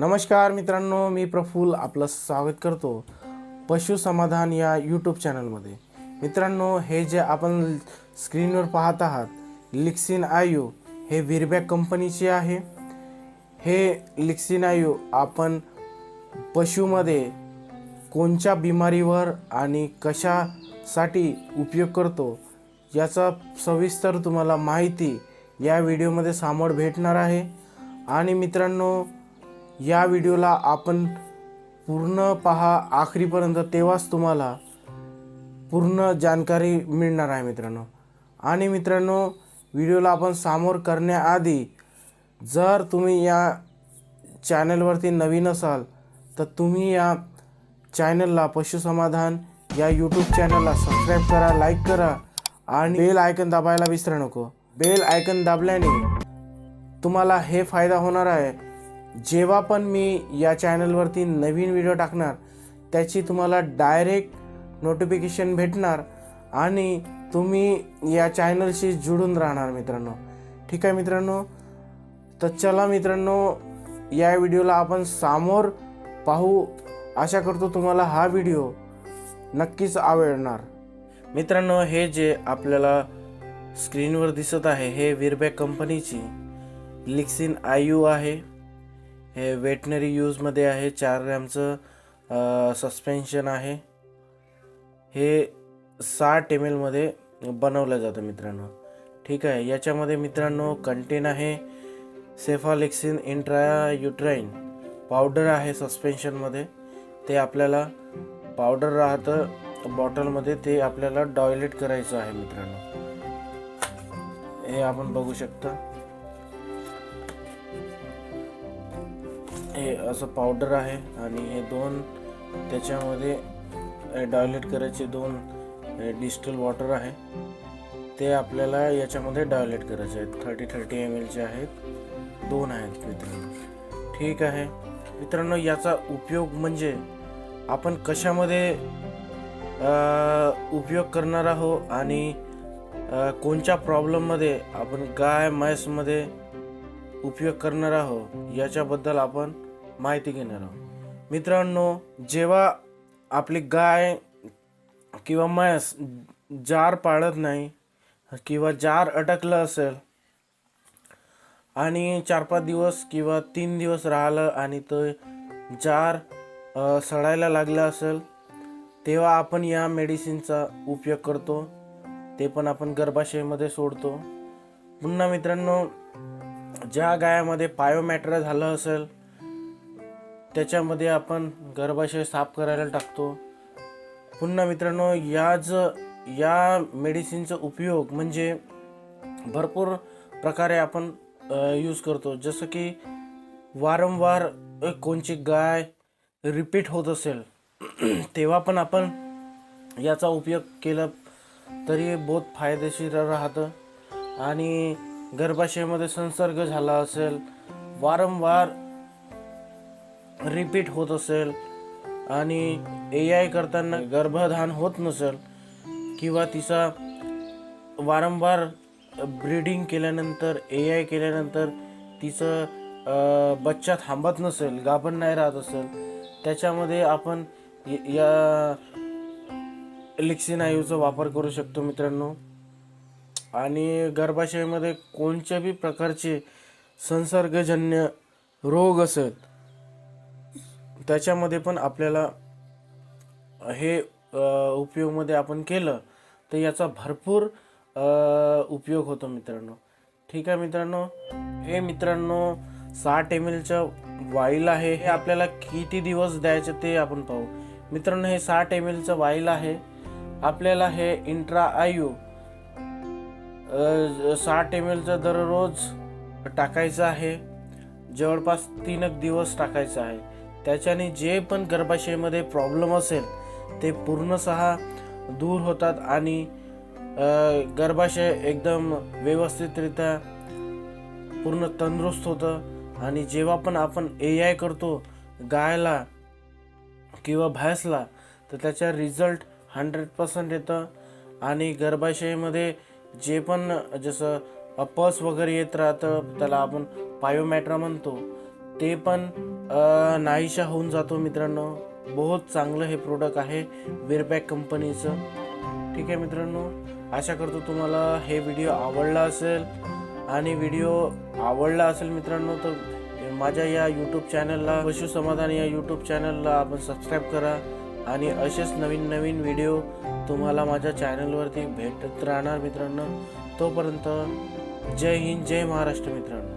नमस्कार मित्रांनो मी प्रफुल्ल आपलं स्वागत करतो पशु समाधान या यूट्यूब चॅनलमध्ये मित्रांनो हे जे आपण स्क्रीनवर पाहत आहात लिक्सिन आयू हे वीरबॅक कंपनीचे आहे. हे लिक्सिन आयू आपण पशुमध्ये कोणत्या बिमारीवर आणि कशासाठी उपयोग करतो याचा सविस्तर तुम्हाला माहिती या व्हिडिओमध्ये सामोर भेटणार आहे. आणि मित्रांनो या व्हिडिओला आपण पूर्ण पहा आखरीपर्यंत तेव्हाच तुम्हाला पूर्ण जानकारी मिळणार आहे मित्रांनो. आणि मित्रांनो व्हिडिओला आपण सामोर करण्याआधी जर तुम्ही या चॅनलवरती नवीन असाल तर तुम्ही या चॅनलला पशुसमाधान या यूट्यूब चॅनलला सबस्क्राईब करा लाईक करा आणि बेल आयकन दाबायला विसरू नको. बेल आयकन दाबल्याने तुम्हाला हे फायदा होणार आहे. जेव्हा पण मी या चॅनलवरती नवीन व्हिडिओ टाकणार त्याची तुम्हाला डायरेक्ट नोटिफिकेशन भेटणार आणि तुम्ही या चॅनलशी जुळून राहणार मित्रांनो. ठीक आहे मित्रांनो? तर चला मित्रांनो या व्हिडिओला आपण सामोर पाहू. आशा करतो तुम्हाला हा व्हिडिओ नक्कीच आवडणार. मित्रांनो हे जे आपल्याला स्क्रीनवर दिसत आहे हे विरबॅक कंपनीची लिक्सिन आय यू आहे. हे वेटनरी यूजमध्ये आहे. चार रॅमचं सस्पेन्शन आहे. हे साठ एम एलमध्ये बनवलं जातं मित्रांनो. ठीक आहे? याच्यामध्ये मित्रांनो कंटेन आहे सेफालेक्सिन इंट्रा युट्राईन पावडर आहे सस्पेन्शनमध्ये ते आपल्याला पावडर राहतं बॉटलमध्ये ते आपल्याला डॉयलेट करायचं आहे मित्रांनो. हे आपण बघू शकता. हे असं पावडर आहे आणि हे दोन त्याच्यामध्ये डायलेट करायचे दोन डिस्टल वॉटर आहे. ते आपल्याला याच्यामध्ये डायलेट करायचे आहेत. थर्टी थर्टी एम एलचे आहेत. दोन आहेत मित्रांनो. ठीक आहे. मित्रांनो याचा उपयोग म्हणजे आपण कशामध्ये उपयोग करणार आहोत आणि कोणत्या प्रॉब्लेममध्ये आपण गाय म्हैसमध्ये उपयोग करणार आहोत याच्याबद्दल आपण माहिती घेणार आहोत. मित्रांनो जेव्हा आपली गाय किंवा म्हैस जार पाळत नाही किंवा जार अटकलं असेल आणि चार पाच दिवस किंवा तीन दिवस राहिलं आणि तो जार सडायला लागला असेल तेव्हा आपण या मेडिसिनचा उपयोग करतो. ते पण आपण गर्भाशयामध्ये सोडतो. पुन्हा मित्रांनो ज्या गायामध्ये पायोमॅट्रा झालं असेल त्याच्यामध्ये आपण गर्भाशय साफ करायला टाकतो. पुन्हा मित्रांनो या ज या मेडिसिनचा उपयोग म्हणजे भरपूर प्रकारे आपण यूज करतो. जसं की वारंवार कोणची गाय रिपीट होत असेल तेव्हा पण आपण याचा उपयोग केला तरी बहुत फायदेशीर राहतं. आणि गर्भाशयामध्ये संसर्ग झाला असेल वारंवार रिपीट होत असेल आणि ए आय करताना गर्भधान होत नसेल किंवा तिचा वारंवार ब्रीडिंग केल्यानंतर ए आय केल्यानंतर तिचं बच्चा थांबत नसेल गाभण नाही राहत असेल त्याच्यामध्ये आपण या लिक्सिन आयूचा वापर करू शकतो मित्रांनो. आणि गर्भाशयामध्ये कोणत्याही प्रकारचे संसर्गजन्य रोग असेल त्याच्यामध्ये पण आपल्याला हे उपयोगमध्ये आपण केलं तर याचा भरपूर उपयोग होतो मित्रांनो. ठीक आहे मित्रांनो? हे मित्रांनो साठ एम एलचं वाईल आहे. हे आपल्याला किती दिवस द्यायचे ते आपण पाहू. मित्रांनो हे साठ एम एलचं वाईल आहे. आपल्याला हे इंट्रा आयू साठ एम एलचं दररोज टाकायचं आहे. जवळपास तीन एक दिवस टाकायचं आहे. त्याच्याने जे पण गर्भाशयामध्ये प्रॉब्लेम असेल ते पूर्णसहा दूर होतात आणि गर्भाशय एकदम व्यवस्थितरित्या पूर्ण तंदुरुस्त होतं. आणि जेव्हा पण आपण ए आय करतो गायला किंवा भैंसला तर त्याचा रिझल्ट हंड्रेड पर्सेंट येतं. आणि गर्भाशयामध्ये जे पण जसं पस वगैरे येत राहतं त्याला आपण पायोमॅट्रा म्हणतो ते पण नाहीशा होऊन जातो मित्रांनो. बहुत चांगलं हे प्रोडक्ट आहे वेरपॅक कंपनीचं ठीक आहे मित्रांनो आशा करतो तुम्हाला हे व्हिडिओ आवडला असेल. आणि व्हिडिओ आवडला असेल मित्रांनो तर माझ्या या यूट्यूब चॅनलला पशु समाधान या यूट्यूब चॅनलला आपण सबस्क्राईब करा. आणि असेच नवीन नवीन व्हिडिओ तुम्हाला माझ्या चॅनलवरती भेटत राहणार मित्रांनो. तोपर्यंत जय हिंद जय महाराष्ट्र मित्रांनो.